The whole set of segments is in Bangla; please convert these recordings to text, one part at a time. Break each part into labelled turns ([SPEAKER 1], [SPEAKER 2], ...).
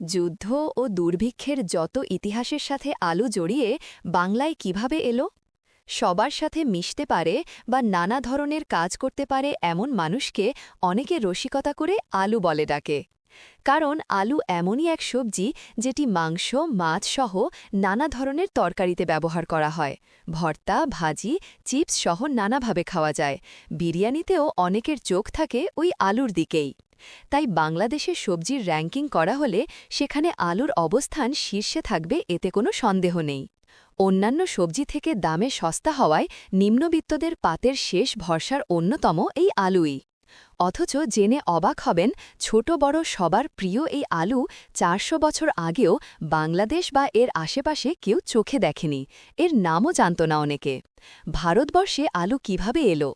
[SPEAKER 1] যুদ্ধ ও দুর্ভিক্ষের যত ইতিহাসের সাথে আলু জড়িয়ে বাংলায় কীভাবে এলো? সবার সাথে মিশতে পারে বা নানা ধরনের কাজ করতে পারে এমন মানুষকে অনেকে রসিকতা করে আলু বলে ডাকে। কারণ আলু এমনই এক সবজি যেটি মাংস, মাছ সহ নানা ধরনের তরকারিতে ব্যবহার করা হয়। ভর্তা, ভাজি, চিপস সহ নানাভাবে খাওয়া যায়। বিরিয়ানিতেও অনেকের চোখ থাকে ওই আলুর দিকেই। তাই বাংলাদেশে সবজির র্যাঙ্কিং করা হলে সেখানে আলুর অবস্থান শীর্ষে থাকবে এতে কোনো সন্দেহ নেই। অন্যান্য সবজি থেকে দামে সস্তা হওয়ায় নিম্নবিত্তদের পাতের শেষ ভরসার অন্যতম এই আলুই। অথচ জেনে অবাক হবেন, ছোট বড় সবার প্রিয় এই আলু চারশো বছর আগেও বাংলাদেশ বা এর আশেপাশে কেউ চোখে দেখেনি। এর নামও জানত না অনেকে। ভারতবর্ষে আলু কীভাবে এলো?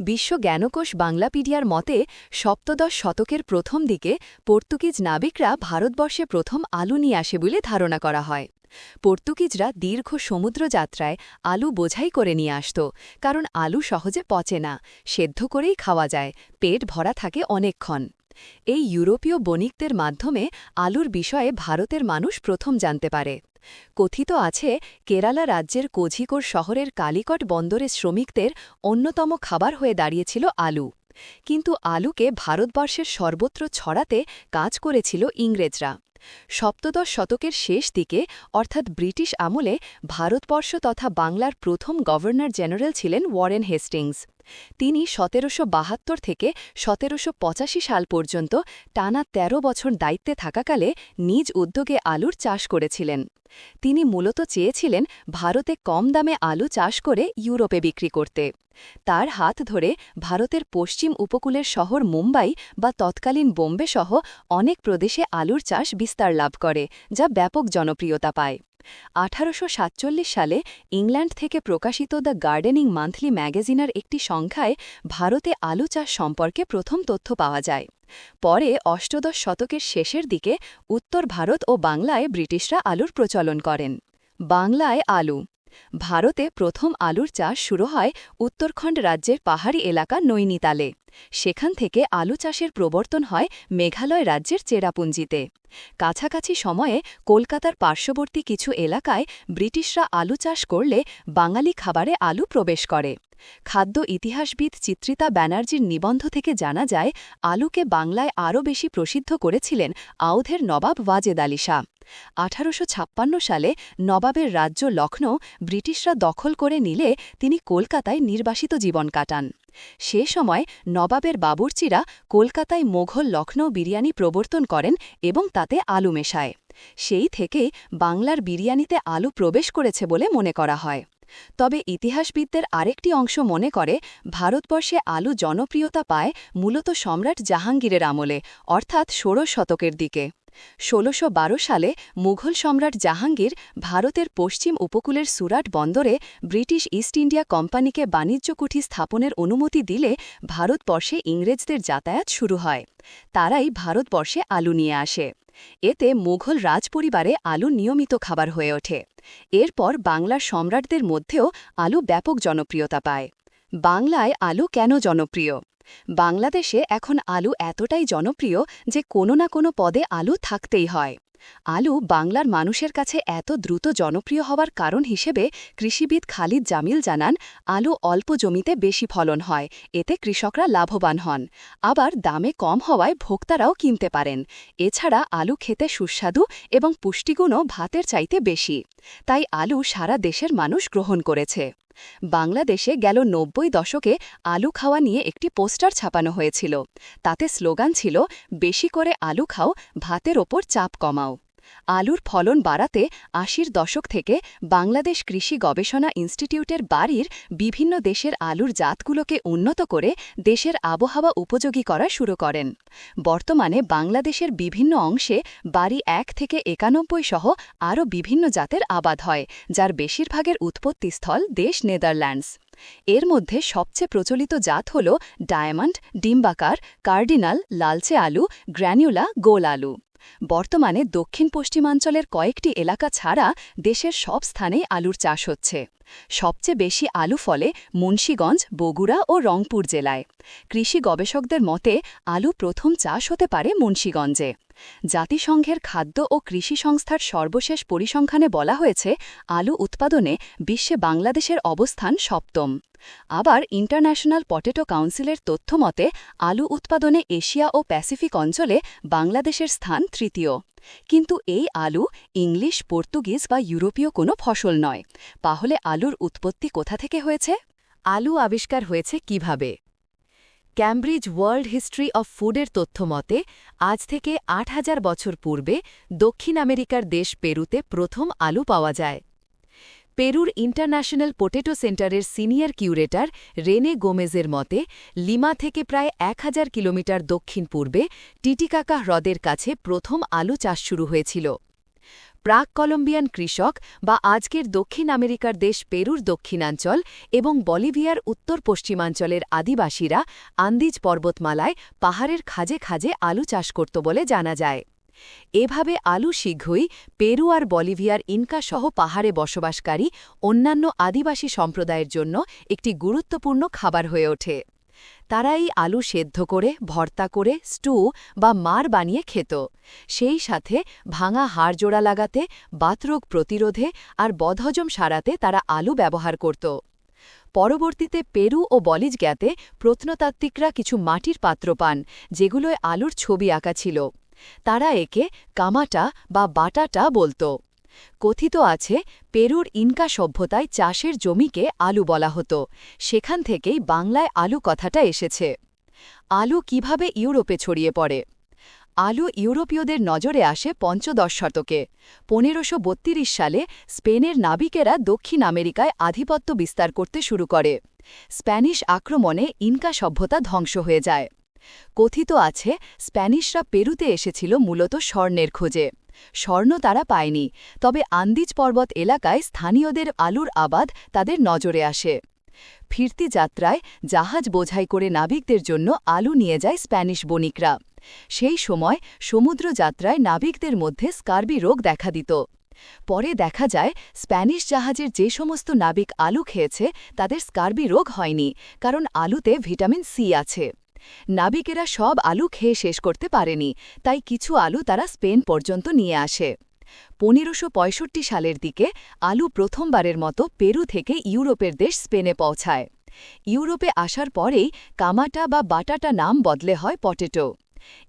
[SPEAKER 1] বিশ্ব জ্ঞানকোষ বাংলাপিডিয়ার মতে, সপ্তদশ শতকের প্রথম দিকে পর্তুগিজ নাবিকরা ভারতবর্ষে প্রথম আলু নিয়ে আসে বলে ধারণা করা হয়। পর্তুগিজরা দীর্ঘ সমুদ্রযাত্রায় আলু বোঝাই করে নিয়ে আসত, কারণ আলু সহজে পচে না, সেদ্ধ করেই খাওয়া যায়, পেট ভরা থাকে অনেকক্ষণ। এই ইউরোপীয় বণিকদের মাধ্যমে আলুর বিষয়ে ভারতের মানুষ প্রথম জানতে পারে। কথিত আছে, কেরালা রাজ্যের কোঝিকোর শহরের কালিকট বন্দরের শ্রমিকদের অন্যতম খাবার হয়ে দাঁড়িয়েছিল আলু। কিন্তু আলুকে ভারতবর্ষের সর্বত্র ছড়াতে কাজ করেছিল ইংরেজরা। সপ্তদশ শতকের শেষ দিকে, অর্থাৎ ব্রিটিশ আমলে, ভারতবর্ষ তথা বাংলার প্রথম গভর্নর জেনারেল ছিলেন ওয়ারেন হেস্টিংস। তিনি সতেরোশো বাহাত্তর থেকে সতেরোশো পঁচাশি সাল পর্যন্ত টানা ১৩ বছর দায়িত্বে থাকাকালে নিজ উদ্যোগে আলুর চাষ করেছিলেন। তিনি মূলত চেয়েছিলেন ভারতে কম দামে আলু চাষ করে ইউরোপে বিক্রি করতে। তার হাত ধরে ভারতের পশ্চিম উপকূলের শহর মুম্বাই বা তৎকালীন বোম্বে সহ অনেক প্রদেশে আলুর চাষ বিস্তার লাভ করে, যা ব্যাপক জনপ্রিয়তা পায়। আঠারোশো সালে ইংল্যান্ড থেকে প্রকাশিত দ্য গার্ডেনিং মান্থলি ম্যাগাজিনের একটি সংখ্যায় ভারতে আলু চাষ সম্পর্কে প্রথম তথ্য পাওয়া যায়। পরে অষ্টদশ শতকের শেষের দিকে উত্তর ভারত ও বাংলায় ব্রিটিশরা আলুর প্রচলন করেন। বাংলায় আলু ভারতে প্রথম আলুর চাষ শুরু হয় উত্তরখণ্ড রাজ্যের পাহাড়ি এলাকা নৈনিতালে। সেখান থেকে আলু চাষের প্রবর্তন হয় মেঘালয় রাজ্যের চেরাপুঞ্জিতে। কাছাকাছি সময়ে কলকাতার পার্শ্ববর্তী কিছু এলাকায় ব্রিটিশরা আলু চাষ করলে বাঙালি খাবারে আলু প্রবেশ করে। খাদ্য ইতিহাসবিদ চিত্রিতা ব্যানার্জির নিবন্ধ থেকে জানা যায়, আলুকে বাংলায় আরও বেশি প্রসিদ্ধ করেছিলেন আউধের নবাব ওয়াজেদ আলী শাহ। আঠারোশ ছাপ্পান্ন সালে নবাবের রাজ্য লখনৌ ব্রিটিশরা দখল করে নিলে তিনি কলকাতায় নির্বাসিত জীবন কাটান। সে সময় নবাবের বাবুরচিরা কলকাতায় মোঘল লখনৌ বিরিয়ানি প্রবর্তন করেন এবং তাতে আলু মেশায়। সেই থেকে বাংলার বিরিয়ানিতে আলু প্রবেশ করেছে বলে মনে করা হয়। তবে ইতিহাসবিদদের আরেকটি অংশ মনে করে, ভারতবর্ষে আলু জনপ্রিয়তা পায় মূলত সম্রাট জাহাঙ্গীরের আমলে, অর্থাৎ ষোড়শ শতকের দিকে। ষোলোশো সালে মুঘল সম্রাট জাহাঙ্গীর ভারতের পশ্চিম উপকূলের সুরাট বন্দরে ব্রিটিশ ইস্ট ইন্ডিয়া কোম্পানিকে বাণিজ্য কুঠি স্থাপনের অনুমতি দিলে ভারতবর্ষে ইংরেজদের যাতায়াত শুরু হয়। তারাই ভারতবর্ষে আলু নিয়ে আসে। এতে মুঘল রাজপরিবারে আলু নিয়মিত খাবার হয়ে ওঠে। এরপর বাংলার সম্রাটদের মধ্যেও আলু ব্যাপক জনপ্রিয়তা পায়। বাংলায় আলু কেন জনপ্রিয়? বাংলাদেশে এখন আলু এতটাই জনপ্রিয় যে কোনো না কোনো পদে আলু থাকতেই হয়। আলু বাংলার মানুষের কাছে এত দ্রুত জনপ্রিয় হওয়ার কারণ হিসেবে কৃষিবিদ খালিদ জামিল জানান, আলু অল্প জমিতে বেশি ফলন হয়, এতে কৃষকরা লাভবান হন। আবার দামে কম হওয়ায় ভোক্তারাও কিনতে পারেন। এছাড়া আলু খেতে সুস্বাদু এবং পুষ্টিগুণও ভাতের চাইতে বেশি। তাই আলু সারা দেশের মানুষ গ্রহণ করেছে। বাংলাদেশে গেল নব্বই দশকে আলু খাওয়া নিয়ে একটি পোস্টার ছাপানো হয়েছিল। তাতে স্লোগান ছিল, বেশি করে আলু খাও, ভাতের ওপর চাপ কমাও। আলুর ফলন বাড়াতে আশির দশক থেকে বাংলাদেশ কৃষি গবেষণা ইনস্টিটিউটের বাড়ির বিভিন্ন দেশের আলুর জাতগুলোকে উন্নত করে দেশের আবহাওয়া উপযোগী করা শুরু করেন। বর্তমানে বাংলাদেশের বিভিন্ন অংশে বাড়ি এক থেকে একানব্বই সহ আরও বিভিন্ন জাতের আবাদ হয়, যার বেশিরভাগের উৎপত্তিস্থল দেশ নেদারল্যান্ডস। এর মধ্যে সবচেয়ে প্রচলিত জাত হল ডায়মন্ড, ডিম্বাকার, কার্ডিনাল, লালচে আলু, গ্র্যানিউলা, গোল আলু। বর্তমানে দক্ষিণ পশ্চিমাঞ্চলের কয়েকটি এলাকা ছাড়া দেশের সব স্থানেই আলুর চাষ হচ্ছে। সবচেয়ে বেশি আলু ফলে মুন্সীগঞ্জ, বগুড়া ও রংপুর জেলায়। কৃষি গবেষকদের মতে, আলু প্রথম চাষ হতে পারে মুন্সীগঞ্জে। জাতিসংঘের খাদ্য ও কৃষি সংস্থার সর্বশেষ পরিসংখ্যানে বলা হয়েছে, আলু উৎপাদনে বিশ্বে বাংলাদেশের অবস্থান সপ্তম। আবার ইন্টারন্যাশনাল পটেটো কাউন্সিলের তথ্যমতে আলু উৎপাদনে এশিয়া ও প্যাসিফিক অঞ্চলে বাংলাদেশের স্থান তৃতীয়। কিন্তু এই আলু ইংলিশ, পর্তুগিজ বা ইউরোপীয় কোনো ফসল নয়। তাহলে আলুর উৎপত্তি কোথা থেকে হয়েছে? আলু আবিষ্কার হয়েছে কীভাবে? ক্যামব্রিজ ওয়ার্ল্ড হিস্ট্রি অফ ফুডের তথ্যমতে আজ থেকে আট হাজার বছর পূর্বে দক্ষিণ আমেরিকার দেশ পেরুতে প্রথম আলু পাওয়া যায়। পেরুর ইন্টারন্যাশনাল পোটেটো সেন্টারের সিনিয়র কিউরেটর রেনে গোমেজের মতে, লিমা থেকে প্রায় এক হাজার কিলোমিটার দক্ষিণ পূর্বে টিটিকাকা হ্রদের কাছে প্রথম আলু চাষ শুরু হয়েছিল। প্রাক কলম্বিয়ান কৃষক বা আজকের দক্ষিণ আমেরিকার দেশ পেরুর দক্ষিণাঞ্চল এবং বলিভিয়ার উত্তর পশ্চিমাঞ্চলের আদিবাসীরা আন্দিজ পর্বতমালায় পাহাড়ের খাজে খাজে আলু চাষ করত বলে জানা যায়। এভাবে আলু শীঘ্রই পেরু আর বলিভিয়ার ইনকাসহ পাহাড়ে বসবাসকারী অন্যান্য আদিবাসী সম্প্রদায়ের জন্য একটি গুরুত্বপূর্ণ খাবার হয়ে ওঠে। তারা এই আলু সেদ্ধ করে, ভর্তা করে, স্টু বা মার বানিয়ে খেত। সেই সাথে ভাঙা হাড় জোড়া লাগাতে, বাতরোগ প্রতিরোধে আর বদহজম সারাতে তারা আলু ব্যবহার করত। পরবর্তীতে পেরু ও বলিজগ্যাতে প্রত্নতাত্ত্বিকরা কিছু মাটির পাত্র পান, যেগুলোয় আলুর ছবি আঁকা ছিল। তারা একে কামাটা বা বাটাটা বলতো। কথিত আছে, পেরুর ইনকা সভ্যতায় চাষের জমিকে আলু বলা হতো। সেখান থেকেই বাংলায় আলু কথাটা এসেছে। আলু কীভাবে ইউরোপে ছড়িয়ে পড়ে? আলু ইউরোপীয়দের নজরে আসে পঞ্চদশ শতকে। পনেরোশো সালে স্পেনের নাবিকেরা দক্ষিণ আমেরিকায় আধিপত্য বিস্তার করতে শুরু করে। স্প্যানিশ আক্রমণে ইনকা সভ্যতা ধ্বংস হয়ে যায়। কথিত আছে, স্প্যানিশরা পেরুতে এসেছিল মূলত স্বর্ণের খোঁজে। স্বর্ণ তারা পায়নি, তবে আন্দিজ পর্বত এলাকায় স্থানীয়দের আলুর আবাদ তাদের নজরে আসে। ফিরতি যাত্রায় জাহাজ বোঝাই করে নাবিকদের জন্য আলু নিয়ে যায় স্প্যানিশ বণিকরা। সেই সময় সমুদ্র যাত্রায় নাবিকদের মধ্যে স্কার্বি রোগ দেখা দিত। পরে দেখা যায়, স্প্যানিশ জাহাজের যে সমস্ত নাবিক আলু খেয়েছে, তাদের স্কার্বি রোগ হয়নি, কারণ আলুতে ভিটামিন সি আছে। নাবিকেরা সব আলু খেয়ে শেষ করতে পারেনি, তাই কিছু আলু তারা স্পেন পর্যন্ত নিয়ে আসে। পনেরোশো সালের দিকে আলু প্রথমবারের মতো পেরু থেকে ইউরোপের দেশ স্পেনে পৌঁছায়। ইউরোপে আসার পরেই কামাটা বা বাটাটা নাম বদলে হয় পটেটো।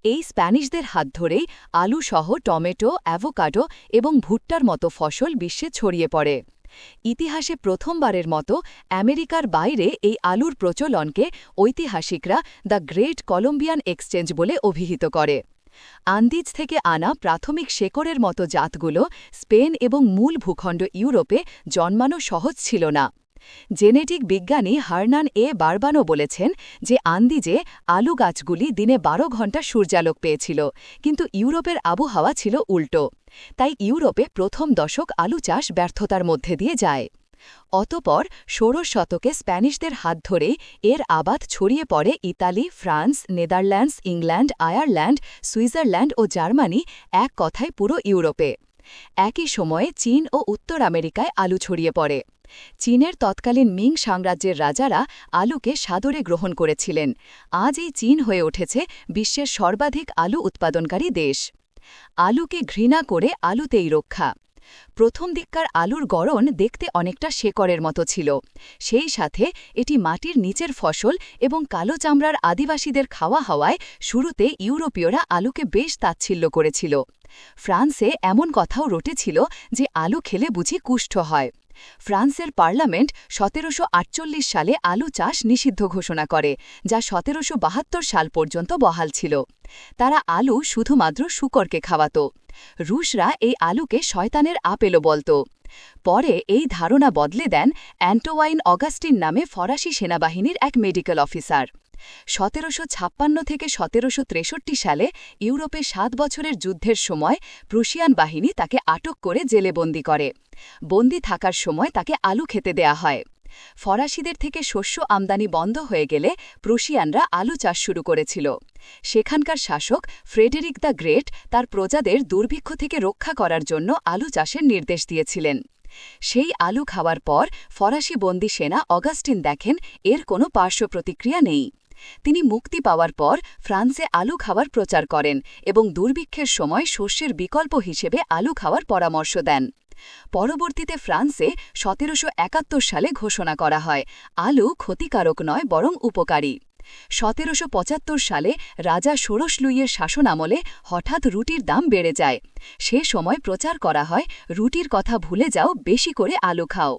[SPEAKER 1] এই স্প্যানিশদের হাত ধরেই আলুসহ টমেটো, অ্যাভোকাডো এবং ভুট্টার মতো ফসল বিশ্বে ছড়িয়ে পড়ে। ইতিহাসে প্রথমবারের মতো আমেরিকার বাইরে এই আলুর প্রচলনকে ঐতিহাসিকরা দ্য গ্রেট কলম্বিয়ান এক্সচেঞ্জ বলে অভিহিত করে। আন্দিজ থেকে আনা প্রাথমিক শেকড়ের মতো জাতগুলো স্পেন এবং মূল ভূখণ্ড ইউরোপে জন্মানো সহজ ছিল না। জেনেটিক বিজ্ঞানী হার্নান এ বারবানো বলেছেন যে আন্দিজে আলু গাছগুলি দিনে বারো ঘণ্টা সূর্যালোক পেয়েছিল, কিন্তু ইউরোপের আবহাওয়া ছিল উল্টো। তাই ইউরোপে প্রথম দশক আলু চাষ ব্যর্থতার মধ্যে দিয়ে যায়। অতপর ষোড়শ শতকে স্প্যানিশদের হাত ধরে এর আবাদ ছড়িয়ে পড়ে Italy, France, Netherlands, England, Ireland, Switzerland ও জার্মানি এক কথায় পুরো ইউরোপে। একই সময়ে চীন ও উত্তর আমেরিকায় আলু ছড়িয়ে পড়ে। চীনের তৎকালীন মিং সাম্রাজ্যের রাজারা আলুকে সাদরে গ্রহণ করেছিলেন। আজ এই চীন হয়ে উঠেছে বিশ্বের সর্বাধিক আলু উৎপাদনকারী দেশ। আলুকে ঘৃণা করে আলুতেই রক্ষা। প্রথম দিককার আলুর গড়ন দেখতে অনেকটা শেকড়ের মতো ছিল। সেই সাথে এটি মাটির নিচের ফসল এবং কালো চামড়ার আদিবাসীদের খাওয়া হওয়ায় শুরুতে ইউরোপীয়রা আলুকে বেশ তাচ্ছিল্য করেছিল। ফ্রান্সে এমন কথাও রটেছিল যে আলু খেলে বুঝি কুষ্ঠ হয়। ফ্রান্সের পার্লামেন্ট সতেরোশ আটচল্লিশ সালে আলু চাষ নিষিদ্ধ ঘোষণা করে, যা সতেরোশো বাহাত্তর সাল পর্যন্ত বহাল ছিল। তারা আলু শুধুমাত্র শুকরকে খাওয়াত। রুশরা এই আলুকে শয়তানের আপেলও বলত। পরে এই ধারণা বদলে দেন অ্যান্টোয়াইন অগাস্টিন নামে ফরাসি সেনাবাহিনীর এক মেডিকেল অফিসার। সতেরোশো ছাপ্পান্ন থেকে সতেরোশো তেষট্টি সালে ইউরোপে সাত বছরের যুদ্ধের সময় প্রুশিয়ান বাহিনী তাকে আটক করে জেলে বন্দি করে। বন্দি থাকার সময় তাকে আলু খেতে দেয়া হয়। ফরাসিদের থেকে শস্য আমদানি বন্ধ হয়ে গেলে প্রুশিয়ানরা আলু চাষ শুরু করেছিল। সেখানকার শাসক ফ্রেডেরিক দ্য গ্রেট তার প্রজাদের দুর্ভিক্ষ থেকে রক্ষা করার জন্য আলু চাষের নির্দেশ দিয়েছিলেন। সেই আলু খাওয়ার পর ফরাসি বন্দি সেনা অগাস্টিন দেখেন, এর কোনো পার্শ্ব প্রতিক্রিয়া নেই।
[SPEAKER 2] তিনি মুক্তি পাওয়ার পর ফ্রান্সে আলু খাওয়ার প্রচার করেন এবং দুর্ভিক্ষের সময় শস্যের বিকল্প হিসেবে আলু খাওয়ার পরামর্শ দেন। পরবর্তীতে ফ্রান্সে সতেরোশ একাত্তর সালে ঘোষণা করা হয়, আলু ক্ষতিকারক নয়, বরং উপকারী। সতেরোশো পঁচাত্তর সালে রাজা ষোড়শ লুইয়ের শাসনামলে হঠাৎ রুটির দাম বেড়ে যায়। সে সময় প্রচার করা হয়, রুটির কথা ভুলে যাও, বেশি করে আলু খাও।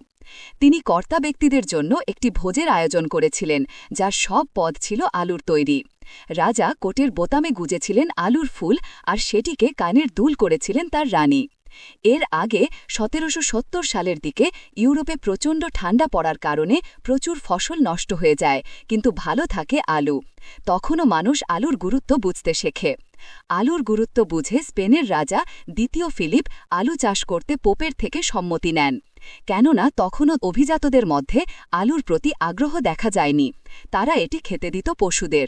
[SPEAKER 2] তিনি কর্তা ব্যক্তিদের জন্য একটি ভোজের আয়োজন করেছিলেন, যার সব পদ ছিল আলুর তৈরি। রাজা কোটের বোতামে গুজেছিলেন আলুর ফুল আর সেটিকে কানের দুল করেছিলেন তার রানী। এর আগে সতেরোশো সত্তর সালের দিকে ইউরোপে প্রচণ্ড ঠান্ডা পড়ার কারণে প্রচুর ফসল নষ্ট হয়ে যায়, কিন্তু ভালো থাকে আলু। তখনও মানুষ আলুর গুরুত্ব বুঝতে শেখে। আলুর গুরুত্ব বুঝে স্পেনের রাজা দ্বিতীয় ফিলিপ আলু চাষ করতে পোপের থেকে সম্মতি নেন। কেননা তখনও অভিজাতদের মধ্যে আলুর প্রতি আগ্রহ দেখা যায়নি। তারা এটি খেতে দিত পশুদের।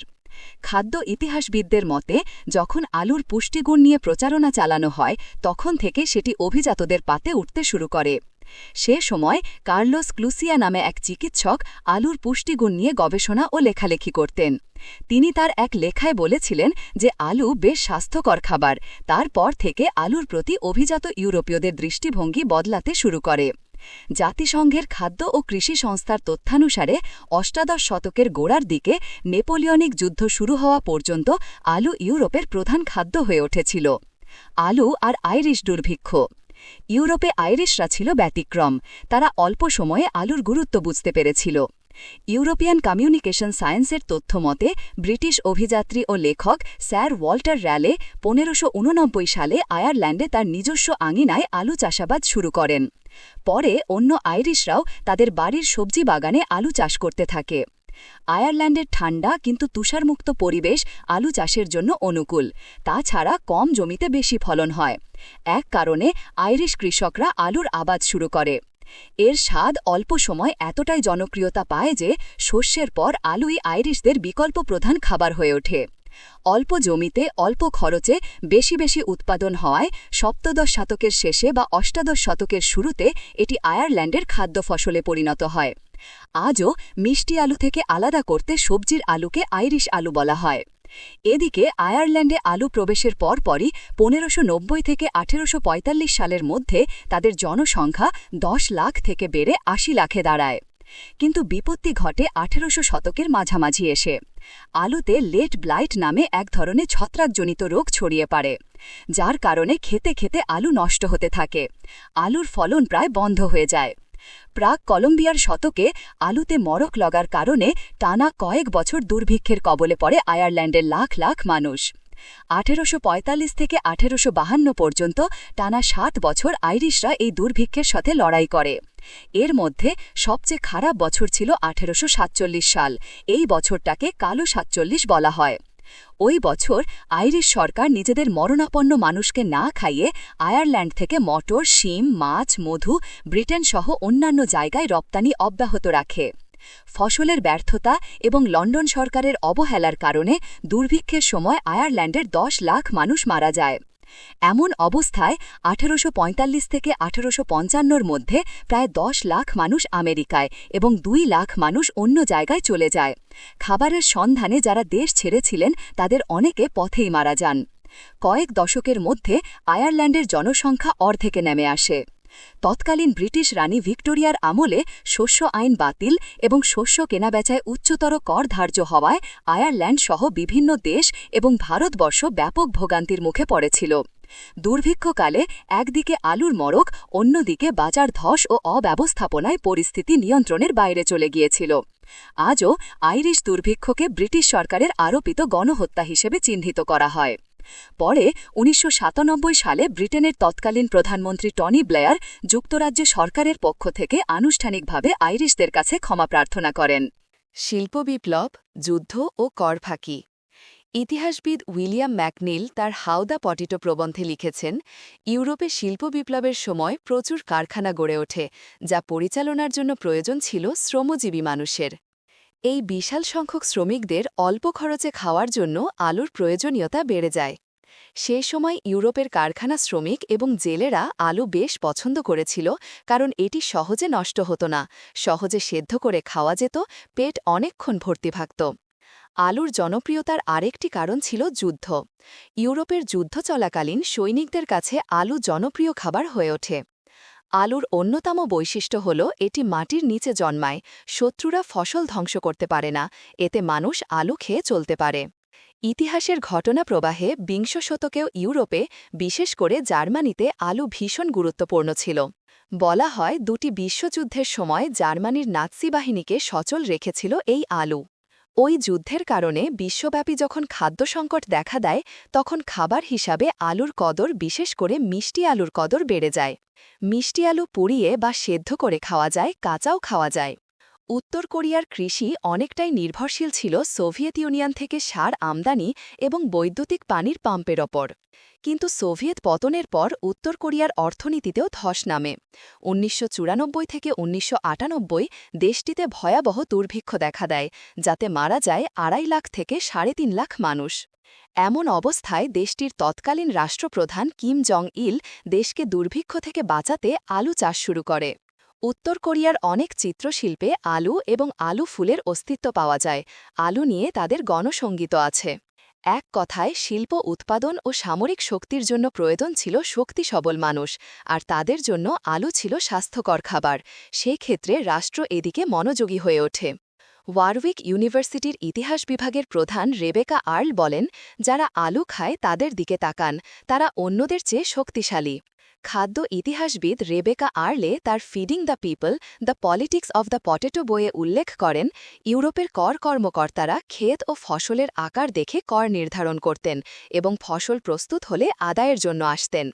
[SPEAKER 2] খাদ্য ইতিহাসবিদদের মতে, যখন আলুর পুষ্টিগুণ নিয়ে প্রচারণা চালানো হয়, তখন থেকে সেটি অভিজাতদের পাতে উঠতে শুরু করে। সে সময় কার্লোস ক্লুসিয়া নামে এক চিকিৎসক আলুর পুষ্টিগুণ নিয়ে গবেষণা ও লেখালেখি করতেন। তিনি তার এক লেখায় বলেছিলেন যে আলু বেশ স্বাস্থ্যকর খাবার, তারপর থেকে আলুর প্রতি অভিজাত ইউরোপীয়দের দৃষ্টিভঙ্গি বদলাতে শুরু করে। জাতিসংঘের খাদ্য ও কৃষি সংস্থার তথ্যানুসারে অষ্টাদশ শতকের গোড়ার দিকে নেপোলিয়নিক যুদ্ধ শুরু হওয়া পর্যন্ত আলু ইউরোপের প্রধান খাদ্য হয়ে উঠেছিল। আলু আর আইরিশ দুর্ভিক্ষ। ইউরোপে আইরিশরা ছিল ব্যতিক্রম। তারা অল্প সময়ে আলুর গুরুত্ব বুঝতে পেরেছিল। ইউরোপিয়ান কমিউনিকেশন সায়েন্সের তথ্য মতে, ব্রিটিশ অভিযাত্রী ও লেখক স্যার ওয়াল্টার র্যালে পনেরোশো সালে আয়ারল্যান্ডে তার নিজস্ব আঙিনায় আলু চাষাবাদ শুরু করেন। পরে অন্য আইরিশরাও তাদের বাড়ির সবজি বাগানে আলু চাষ করতে থাকে। আয়ারল্যান্ডের ঠান্ডা কিন্তু তুষারমুক্ত পরিবেশ আলু চাষের জন্য অনুকূল। তাছাড়া কম জমিতে বেশি ফলন হয়। এক কারণে আইরিশ কৃষকরা আলুর আবাদ শুরু করে। এর স্বাদ অল্প সময় এতটাই জনপ্রিয়তা পায় যে শস্যের পর আলুই আইরিশদের বিকল্প প্রধান খাবার হয়ে ওঠে। অল্প জমিতে, অল্প খরচে বেশি বেশি উৎপাদন হওয়ায় সপ্তদশ শতকের শেষে বা অষ্টাদশ শতকের শুরুতে এটি আয়ারল্যান্ডের খাদ্য ফসলে পরিণত হয়। আজও মিষ্টি আলু থেকে আলাদা করতে সবজির আলুকে আইরিশ আলু বলা হয়। এদিকে আয়ারল্যান্ডে আলু প্রবেশের পরপরই পনেরোশো থেকে আঠেরোশো পঁয়তাল্লিশ সালের মধ্যে তাদের জনসংখ্যা দশ লাখ থেকে বেড়ে আশি লাখে দাঁড়ায়। কিন্তু বিপত্তি ঘটে আঠেরোশো শতকের মাঝামাঝি এসে। আলুতে লেট ব্লাইট নামে এক ধরনের ছত্রাকজনিত রোগ ছড়িয়ে পড়ে, যার কারণে খেতে খেতে আলু নষ্ট হতে থাকে। আলুর ফলন প্রায় বন্ধ হয়ে যায়। প্রাক কলম্বিয়ার শতকে আলুতে মরক লগার কারণে টানা কয়েক বছর দুর্ভিক্ষের কবলে পড়ে আয়ারল্যান্ডের লাখ লাখ মানুষ। আঠেরোশো পঁয়তাল্লিশ থেকে আঠেরোশো পর্যন্ত টানা সাত বছর আইরিশরা এই দুর্ভিক্ষের সাথে লড়াই করে। এর মধ্যে সবচেয়ে খারাপ বছর ছিল আঠেরোশো সাতচল্লিশ সাল। এই বছরটাকে কালো সাতচল্লিশ বলা হয়। ওই বছর আইরিশ সরকার নিজেদের মরণাপন্ন মানুষকে না খাইয়ে আয়ারল্যান্ড থেকে মটর, শিম, মাছ, মধু, ব্রিটেন সহ অন্যান্য জায়গায় রপ্তানি অব্যাহত রাখে। ফসলের ব্যর্থতা এবং লন্ডন সরকারের অবহেলার কারণে দুর্ভিক্ষের সময় আয়ারল্যান্ডের দশ লাখ মানুষ মারা যায়। এমন অবস্থায় আঠেরোশ থেকে আঠেরোশো মধ্যে প্রায় দশ লাখ মানুষ আমেরিকায় এবং দুই লাখ মানুষ অন্য জায়গায় চলে যায়। খাবারের সন্ধানে যারা দেশ ছেড়েছিলেন, তাদের অনেকে পথেই মারা যান। কয়েক দশকের মধ্যে আয়ারল্যান্ডের জনসংখ্যা অর্ধেকে নেমে আসে। তৎকালীন ব্রিটিশ রানী ভিক্টোরিয়ার আমলে শস্য আইন বাতিল এবং শস্য কেনাবেচায় উচ্চতর কর ধার্য হওয়ায় আয়ারল্যান্ড সহ বিভিন্ন দেশ এবং ভারতবর্ষ ব্যাপক ভোগান্তির মুখে পড়েছিল। দুর্ভিক্ষকালে একদিকে আলুর মরক অন্যদিকে বাজার ধস ও অব্যবস্থাপনায় পরিস্থিতি নিয়ন্ত্রণের বাইরে চলে গিয়েছিল। আজও আইরিশ দুর্ভিক্ষকে ব্রিটিশ সরকারের আরোপিত গণহত্যা হিসেবে চিহ্নিত করা হয়। পরে উনিশশো সাতানব্বই সালে ব্রিটেনের তৎকালীন প্রধানমন্ত্রী টনি ব্লেয়ার যুক্তরাজ্যে সরকারের পক্ষ থেকে আনুষ্ঠানিকভাবে আইরিশদের কাছে ক্ষমা প্রার্থনা করেন।
[SPEAKER 1] শিল্প বিপ্লব, যুদ্ধ ও করফাঁকি ইতিহাসবিদ উইলিয়াম ম্যাকনিল তার হাওদা পটিটো প্রবন্ধে লিখেছেন, ইউরোপে শিল্প বিপ্লবের সময় প্রচুর কারখানা গড়ে ওঠে, যা পরিচালনার জন্য প্রয়োজন ছিল শ্রমজীবী মানুষের। এই বিশাল সংখ্যক শ্রমিকদের অল্প খরচে খাওয়ার জন্য আলুর প্রয়োজনীয়তা বেড়ে যায়। সে সময় ইউরোপের কারখানা শ্রমিক এবং জেলেরা আলু বেশ পছন্দ করেছিল, কারণ এটি সহজে নষ্ট হতো না, সহজে সেদ্ধ করে খাওয়া যেত, পেট অনেকক্ষণ ভর্তি থাকত আলুর জনপ্রিয়তার আরেকটি কারণ ছিল যুদ্ধ। ইউরোপের যুদ্ধ চলাকালীন সৈনিকদের কাছে আলু জনপ্রিয় খাবার হয়ে ওঠে। আলুর অন্যতম বৈশিষ্ট্য হল, এটি মাটির নিচে জন্মায়, শত্রুরা ফসল ধ্বংস করতে পারে না, এতে মানুষ আলু খেয়ে চলতে পারে। ইতিহাসের ঘটনা প্রবাহে বিংশ শতকেও ইউরোপে, বিশেষ করে জার্মানিতে, আলু ভীষণ গুরুত্বপূর্ণ ছিল। বলা হয়, দুটি বিশ্বযুদ্ধের সময় জার্মানির নাৎসি বাহিনীকে সচল রেখেছিল এই আলু। ওই যুদ্ধের কারণে বিশ্বব্যাপী যখন খাদ্য সংকট দেখা দেয়, তখন খাবার হিসাবে আলুর কদর বিশেষ করে মিষ্টি আলুর কদর বেড়ে যায়। মিষ্টি আলু পুড়িয়ে বা সেদ্ধ করে খাওয়া যায়, কাঁচাও খাওয়া যায়। উত্তর কোরিয়ার কৃষি অনেকটাই নির্ভরশীল ছিল সোভিয়েত ইউনিয়ন থেকে সার আমদানি এবং বৈদ্যুতিক পানির পাম্পের ওপর। কিন্তু সোভিয়েত পতনের পর উত্তর কোরিয়ার অর্থনীতিতেও ধস নামে। উনিশশো চুরানব্বই থেকে উনিশশো আটানব্বই দেশটিতে ভয়াবহ দুর্ভিক্ষ দেখা দেয়, যাতে মারা যায় আড়াই লাখ থেকে সাড়ে তিন লাখ মানুষ। এমন অবস্থায় দেশটির তৎকালীন রাষ্ট্রপ্রধান কিম জং ইল দেশকে দুর্ভিক্ষ থেকে বাঁচাতে আলু চাষ শুরু করে। উত্তর কোরিয়ার অনেক চিত্রশিল্পে আলু এবং আলু ফুলের অস্তিত্ব পাওয়া যায়। আলু নিয়ে তাদের গণসঙ্গীত আছে। এক কথায়, শিল্প উৎপাদন ও সামরিক শক্তির জন্য প্রয়োজন ছিল শক্তি সবল মানুষ, আর তাদের জন্য আলু ছিল স্বাস্থ্যকর খাবার। সেই ক্ষেত্রে রাষ্ট্র এদিকে মনোযোগী হয়ে ওঠে। ওয়ারউইক ইউনিভার্সিটির ইতিহাস বিভাগের প্রধান রেবেকা আর্ল বলেন, যারা আলু খায় তাদের দিকে তাকান, তারা অন্যদের চেয়ে শক্তিশালী। খাদ্য ইতিহাসবিদ রেবেকা আর্লে তার feeding the people, the politics of the potato বইয়ে উল্লেখ করেন, ইউরোপের কর কর্মকর্তারা ক্ষেত ও ফসলের আকার দেখে কর নির্ধারণ করতেন এবং ফসল প্রস্তুত হলে আদায়ের জন্য আসতেন।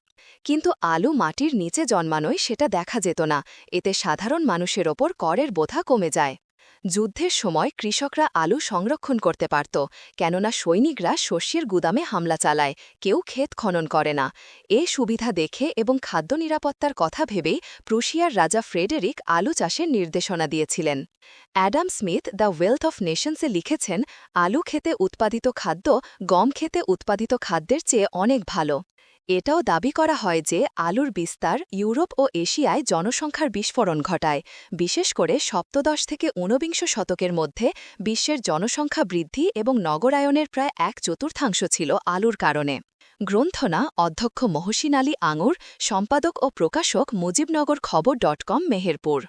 [SPEAKER 1] কিন্তু আলু মাটির নিচে জন্মানোয় সেটা দেখা যেত না, এতে সাধারণ মানুষের ওপর করের বোধা কমে যায়। যুদ্ধের সময় কৃষকরা আলু সংরক্ষণ করতে পারত, কেননা সৈনিকরা শস্যের গুদামে হামলা চালায়, কেউ ক্ষেত খনন করে না। এ সুবিধা দেখে এবং খাদ্য নিরাপত্তার কথা ভেবেই প্রুশিয়ার রাজা ফ্রেডেরিক আলু চাষের নির্দেশনা দিয়েছিলেন। Adam Smith the wealth of নেশনসে লিখেছেন, আলু খেতে উৎপাদিত খাদ্য গম খেতে উৎপাদিত খাদ্যের চেয়ে অনেক ভালো। এটাও দাবি করা হয় যে আলুর বিস্তার ইউরোপ ও এশিয়ায় জনসংখ্যার বিস্ফোরণ ঘটায়, বিশেষ করে সপ্তদশ থেকে ঊনবিংশ শতকের মধ্যে বিশ্বের জনসংখ্যা বৃদ্ধি এবং নগরায়নের প্রায় এক চতুর্থাংশ ছিল আলুর কারণে। গ্রন্থনা অধ্যক্ষ মহসিন আলী আঙুর, সম্পাদক ও প্রকাশক মুজিবনগর খবর ডট কম, মেহেরপুর।